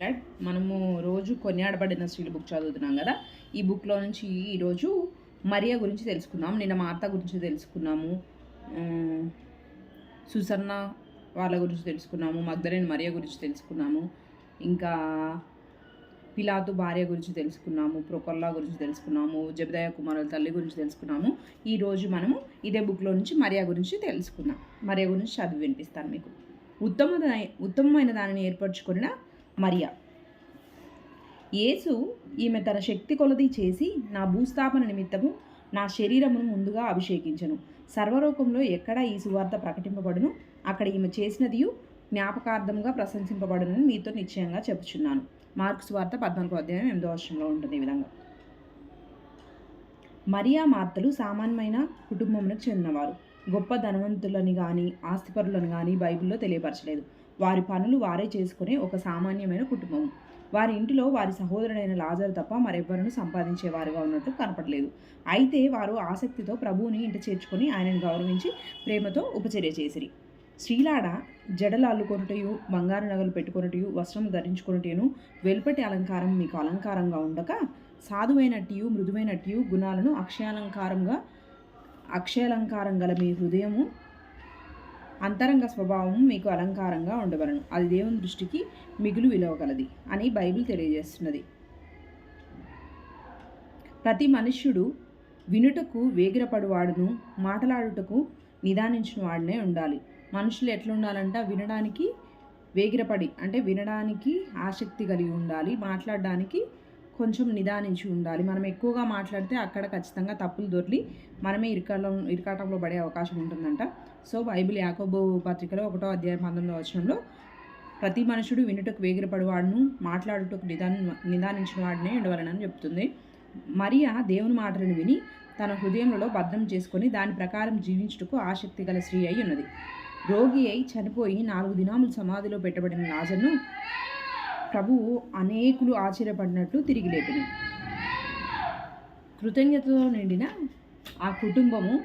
Right మనము రోజు కొనియాడబడిన స్త్రీల బుక్ చదువుతున్నాం కదా. ఈ బుక్లో నుంచి ఈరోజు మరియా గురించి తెలుసుకున్నాము నిన్న మా అత్త గురించి తెలుసుకున్నాము సుసన్న వాళ్ళ గురించి తెలుసుకున్నాము మగ్ధలేని మరియా గురించి తెలుసుకున్నాము ఇంకా పిలాతు భార్య గురించి తెలుసుకున్నాము ప్రొకొల్లా గురించి తెలుసుకున్నాము జబిదయ కుమారుల తల్లి గురించి తెలుసుకున్నాము. ఈరోజు మనము ఇదే బుక్లో నుంచి మరియా గురించి తెలుసుకున్నాం మరియా గురించి చదివి వినిపిస్తాను మీకు. ఉత్తమ ఉత్తమమైన దానిని ఏర్పరచుకున్న మరియా. యేసు ఈమె తన శక్తి కొలది చేసి నా భూస్థాపన నిమిత్తము నా శరీరమును ముందుగా అభిషేకించను. సర్వలోకంలో ఎక్కడ ఈ సువార్త ప్రకటింపబడును? అక్కడ ఈమె చేసినదియు జ్ఞాపకార్థంగా ప్రశంసింపబడునని మీతో నిశ్చయంగా చెప్పుచున్నాను. మార్క్స్ వార్త పద్నాలుగో అధ్యాయం ఎనిమిదో వర్షంలో ఉంటుంది ఈ విధంగా. మరియా మార్తలు సామాన్యమైన కుటుంబమునకు చెందినవారు. గొప్ప ధనవంతులని కానీ ఆస్తిపరులను కానీ బైబిల్లో తెలియపరచలేదు. వారి పనులు వారే చేసుకునే ఒక సామాన్యమైన కుటుంబం. వారి ఇంటిలో వారి సహోదరుడైన లాజరు తప్ప మరెవ్వరూ సంపాదించేవారుగా ఉన్నట్టు కనపడలేదు. అయితే వారు ఆసక్తితో ప్రభువుని ఇంట చేర్చుకొని ఆయనను గౌరవించి ప్రేమతో ఉపచర్య చేసిరి. శ్రీలాడ జడలు అల్లుకొనుటయు బంగారు నగలు పెట్టుకొనుటయు వస్త్రం ధరించుకొనుటయును వెలుపటి అలంకారం మీకు అలంకారంగా ఉండక సాధువైనట్టు మృదువైనట్టు గుణాలను అక్షయాలంకారంగా అక్షయాలంకారం గల మీ హృదయము అంతరంగ స్వభావం మీకు అలంకారంగా ఉండవలను. అది దేవుని దృష్టికి మిగులు విలువగలది అని బైబిల్ తెలియజేస్తున్నది. ప్రతి మనుష్యుడు వినుటకు వేగిరపడువాడును మాటలాడుటకు నిదానించిన వాడినే ఉండాలి. మనుషులు ఎట్లుండాలంటే? వినడానికి వేగిరపడి అంటే వినడానికి ఆసక్తి కలిగి ఉండాలి మాట్లాడడానికి కొంచెం నిదానించి ఉండాలి. మనం ఎక్కువగా మాట్లాడితే అక్కడ ఖచ్చితంగా తప్పులు దొరికి మనమే ఇరకాటం ఇరకాటంలో పడే అవకాశం ఉంటుందంట. సో బైబిల్ యాకోబు పత్రికలో ఒకటో అధ్యాయం పంతొమ్మిదో వచనంలో ప్రతి మనుషుడు వినుటకు వేగిరపడివాడును మాట్లాడుటకు నిదాన నిదానించిన వాడినే ఉండవలనని చెప్తుంది. మరియా దేవుని మాటలను విని తన హృదయంలో భద్రం చేసుకొని దాని ప్రకారం జీవించుటకు ఆసక్తి గల స్త్రీ అయి ఉన్నది. రోగి అయి చనిపోయి నాలుగు దినాములు సమాధిలో పెట్టబడిన రాజును ప్రభువు అనేకులు ఆశ్చర్యపడినట్లు తిరిగి లేపిన. కృతజ్ఞతతో నిండిన ఆ కుటుంబము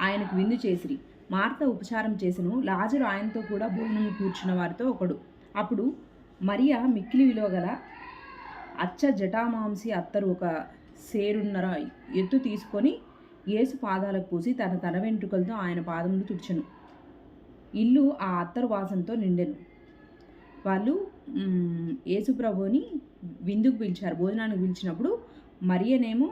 ఆయనకు విందు చేసిరి. మార్త ఉపచారం చేసెను. లాజరు ఆయనతో కూడా భోజనం కూర్చున్న వారితో ఒకడు. అప్పుడు మరియా మిక్కిలి విలువ గల అచ్చ జటామాంసి అత్తరు ఒక సేరున్నర ఎత్తు తీసుకొని యేసు పాదాలకు పూసి తన తన వెంట్రుకలతో ఆయన పాదములు తుడిచెను. ఇల్లు ఆ అత్తరు వాసనతో నిండెను. వాళ్ళు యేసుప్రభుని విందుకు పిలిచారు. భోజనానికి పిలిచినప్పుడు మరియనేమో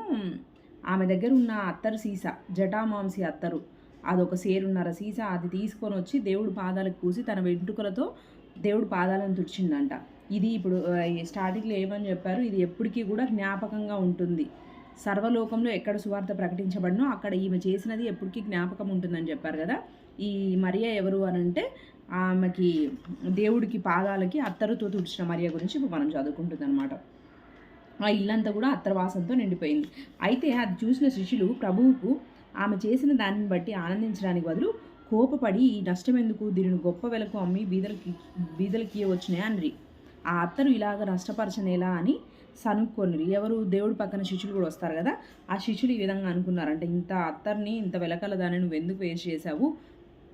ఆమె దగ్గర ఉన్న అత్తరు సీసా జటామాంసి అత్తరు. అదొక సేరున్నర సీసా అది తీసుకొని వచ్చి దేవుడు పాదాలకు పూసి తన వెంట్రుకలతో దేవుడు పాదాలను తుడిచిందంట. ఇది ఇప్పుడు స్టార్టింగ్లో ఏమని చెప్పారు? ఇది ఎప్పటికీ కూడా జ్ఞాపకంగా ఉంటుంది. సర్వలోకంలో ఎక్కడ సువార్త ప్రకటించబడినో అక్కడ ఈమె చేసినది ఎప్పటికీ జ్ఞాపకం ఉంటుందని చెప్పారు కదా? ఈ మరియా ఎవరు అని అంటే ఆమెకి దేవుడికి పాదాలకి అత్తరుతో తుడిచిన మరియ గురించి ఇప్పుడు మనం చదువుకుంటుంది అనమాట ఆ ఇల్లంతా కూడా అత్తరవాసంతో నిండిపోయింది. అయితే అది చూసిన శిష్యులు ప్రభువుకు ఆమె చేసిన దానిని బట్టి ఆనందించడానికి బదులు కోపపడి ఈ నష్టం ఎందుకు దీనిని గొప్ప వెలకు అమ్మి బీదలకి బీదలకి వచ్చినాయి? అన్రి ఆ అత్తరు ఇలాగ నష్టపరచనేలా అని సనుక్కొనిరి. ఎవరు? దేవుడి పక్కన శిష్యులు కూడా వస్తారు కదా. ఆ శిష్యులు ఈ విధంగా అనుకున్నారంటే ఇంత అత్తర్ని ఇంత వెలకల దాన్ని నువ్వు ఎందుకు వేస్ట్ చేసావు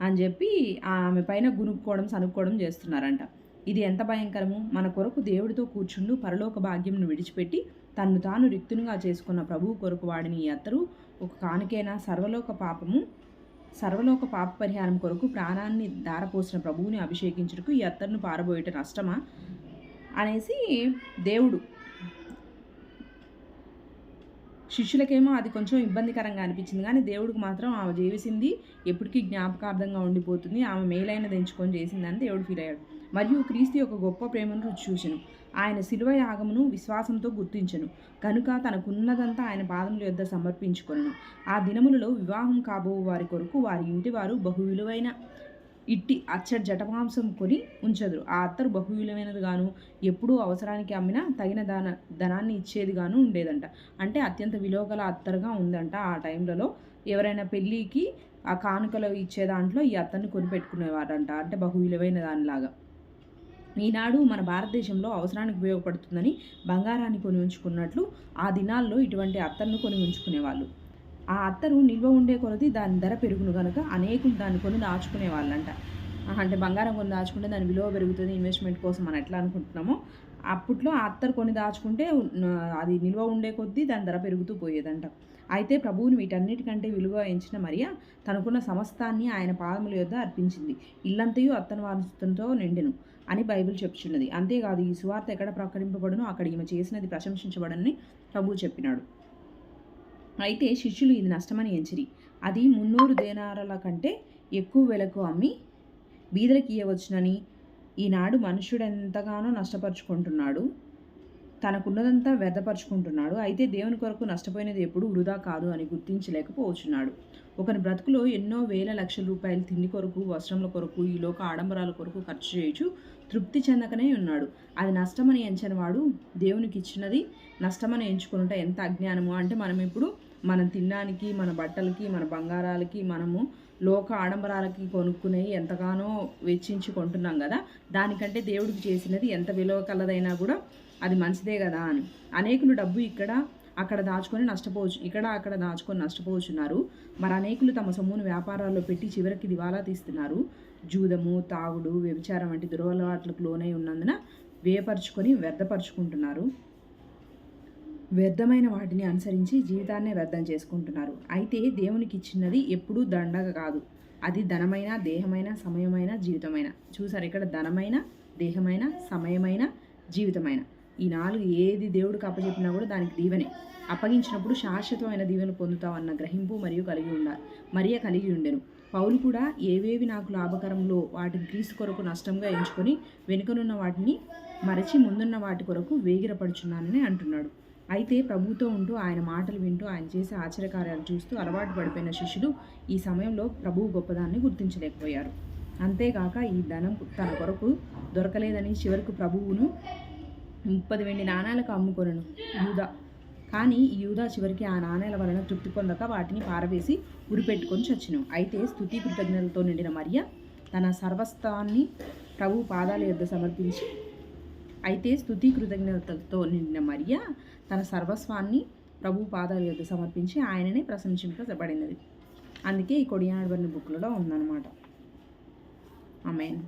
అని చెప్పి ఆమె పైన గునుక్కోవడం సనుక్కోవడం చేస్తున్నారంట. ఇది ఎంత భయంకరము? మన కొరకు దేవుడితో కూర్చుండు పరలోక భాగ్యంను విడిచిపెట్టి తన్ను తాను రిక్తునిగా చేసుకున్న ప్రభువు కొరకు వాడిని ఈ అత్తరు ఒక కానుకైన సర్వలోక పాపము సర్వలోక పాప పరిహారం కొరకు ప్రాణాన్ని దారపోసిన ప్రభువుని అభిషేకించుటకు ఈ అత్తరును పారబోయేట నష్టమా? అనేసి దేవుడు శిష్యులకేమో అది కొంచెం ఇబ్బందికరంగా అనిపించింది. కానీ దేవుడికి మాత్రం ఆమె చేసింది ఎప్పటికీ జ్ఞాపకార్థంగా ఉండిపోతుంది. ఆమె మేలైనది ఎంచుకొని చేసిందని దేవుడు ఫీల్ అయ్యాడు. మరియు క్రీస్తు యొక్క గొప్ప ప్రేమను రుచి చూసెను ఆయన శిలువ యాగమును విశ్వాసంతో గుర్తించను. కనుక తనకున్నదంతా ఆయన పాదముల యొద్ద సమర్పించుకొనెను. ఆ దినములలో వివాహం కాబో వారి కొరకు వారి ఇంటి వారు బహు విలువైన ఇట్టి అచ్చడి జటమాంసం కొని ఉంచదురు. ఆ అత్తరు బహు విలువైనది గాను ఎప్పుడూ అవసరానికి అమ్మినా తగిన దాన ధనాన్ని ఇచ్చేది గాను ఉండేదంట. అంటే అత్యంత విలువ గల అత్తరుగా ఉందంట ఆ టైంలలో. ఎవరైనా పెళ్ళికి ఆ కానుకలు ఇచ్చే దాంట్లో ఈ అత్తర్ని కొనిపెట్టుకునేవారంట అంటే బహు విలువైన దానిలాగా. ఈనాడు మన భారతదేశంలో అవసరానికి ఉపయోగపడుతుందని బంగారాన్ని కొని ఉంచుకున్నట్లు ఆ దినాల్లో ఇటువంటి అత్తర్ను కొని ఉంచుకునేవాళ్ళు. ఆ అత్తరు నిల్వ ఉండే కొలది దాని ధర పెరుగును కనుక అనేకులు దాన్ని కొని దాచుకునే వాళ్ళంట. అంటే బంగారం కొని దాచుకుంటే దాని విలువ పెరుగుతుంది ఇన్వెస్ట్మెంట్ కోసం మనం ఎట్లా అనుకుంటున్నామో అప్పట్లో ఆ అత్తరు కొని దాచుకుంటే అది నిల్వ ఉండే కొద్దీ దాని ధర పెరుగుతూ పోయేదంట. అయితే ప్రభువుని వీటన్నిటికంటే విలువ ఎంచిన మరియా తనకున్న సమస్తాన్ని ఆయన పాదముల యొద్ద అర్పించింది. ఇల్లంతయు అత్తను వారసుతో నిండెను అని బైబిల్ చెప్తున్నది అంతేకాదు ఈ సువార్త ఎక్కడ ప్రకటింపబడునో అక్కడ ఈమె చేసినది ప్రశంసించబడని ప్రభువు చెప్పినాడు. అయితే శిష్యులు ఇది నష్టమని ఎంచిరి. అది మున్నూరు దేనారల కంటే ఎక్కువ వెలకు అమ్మి బీదలకి ఇయ్యవచ్చునని ఈనాడు మనుషుడు ఎంతగానో నష్టపరుచుకుంటున్నాడు. తనకున్నదంతా వ్యర్థపరుచుకుంటున్నాడు. అయితే దేవుని కొరకు నష్టపోయినది ఎప్పుడు వృధా కాదు అని గుర్తించలేకపోతున్నాడు ఒకని బ్రతుకులో ఎన్నో వేల లక్షల రూపాయలు తిండి కొరకు వస్త్రముల కొరకు ఈ లోక ఆడంబరాల కొరకు ఖర్చు చేయొచ్చు తృప్తి చెందకనే ఉన్నాడు. అది నష్టమని ఎంచని వాడు దేవునికి ఇచ్చినది నష్టమని ఎంచుకునుట ఎంత అజ్ఞానము? అంటే మనం ఇప్పుడు మనం తినడానికి మన బట్టలకి మన బంగారాలకి మనము లోక ఆడంబరాలకి కొనుక్కునేవి ఎంతగానో వెచ్చించి కొంటున్నాం కదా. దానికంటే దేవుడికి చేసినది ఎంత విలువ కలదైనా కూడా అది మంచిదే కదా అని. అనేకులు డబ్బు ఇక్కడ అక్కడ దాచుకొని నష్టపోవచ్చు ఇక్కడ అక్కడ దాచుకొని నష్టపోవచ్చున్నారు మరి అనేకులు తమ సొమ్మును వ్యాపారాల్లో పెట్టి చివరికి దివాలా తీస్తున్నారు. జూదము తాగుడు వ్యభిచారం వంటి దురలవాట్లకు లోనై ఉన్నందున వ్యయపరుచుకొని వ్యర్థపరుచుకుంటున్నారు. వ్యర్థమైన వాటిని అనుసరించి జీవితాన్నే వ్యర్థం చేసుకుంటున్నారు. అయితే దేవునికి ఇచ్చినది ఎప్పుడూ దండగ కాదు. అది ధనమైన దేహమైన సమయమైన జీవితమైన. చూసారు ఇక్కడ ధనమైన దేహమైన సమయమైన జీవితమైన. ఈ నాలుగు ఏది దేవుడికి అప్పచెప్పినా కూడా దానికి దీవెనే. అప్పగించినప్పుడు శాశ్వతమైన దీవెన పొందుతావన్న గ్రహింపు మరియు కలిగి ఉండాలి మరియ కలిగి ఉండెను. పౌలు కూడా ఏవేవి నాకు లాభకరంలో వాటిని క్రీస్తు కొరకు నష్టంగా ఎంచుకొని వెనుకనున్న వాటిని మరచి ముందున్న వాటి కొరకు వేగిరపడుచున్నానని అంటున్నాడు. అయితే ప్రభుతో ఉంటూ ఆయన మాటలు వింటూ ఆయన చేసే ఆశ్చర్యకార్యాలు చూస్తూ అలవాటు పడిపోయిన శిష్యులు ఈ సమయంలో ప్రభువు గొప్పదాన్ని గుర్తించలేకపోయారు. అంతేగాక ఈ ధనం తన కొరకు దొరకలేదని చివరకు ప్రభువును ముప్పది వెండి నాణాలకు అమ్ముకొనను యూదా. కానీ యూదా చివరికి ఆ నాణేల వలన తృప్తి పొందక వాటిని పారవేసి ఉరిపెట్టుకొని చచ్చును. అయితే స్థుతి కృతజ్ఞతలతో నిండిన మరియ తన సర్వస్వాన్ని ప్రభు పాదాల యొద్ద సమర్పించి అయితే స్థుతి కృతజ్ఞతలతో నిండిన మరియ తన సర్వస్వాన్ని ప్రభు పాదాల యొద్ద సమర్పించి ఆయననే ప్రశంసింపబడినది. అందుకే ఈ కొడియాడబడిన బుక్లలో ఉందన్నమాట. అమెన్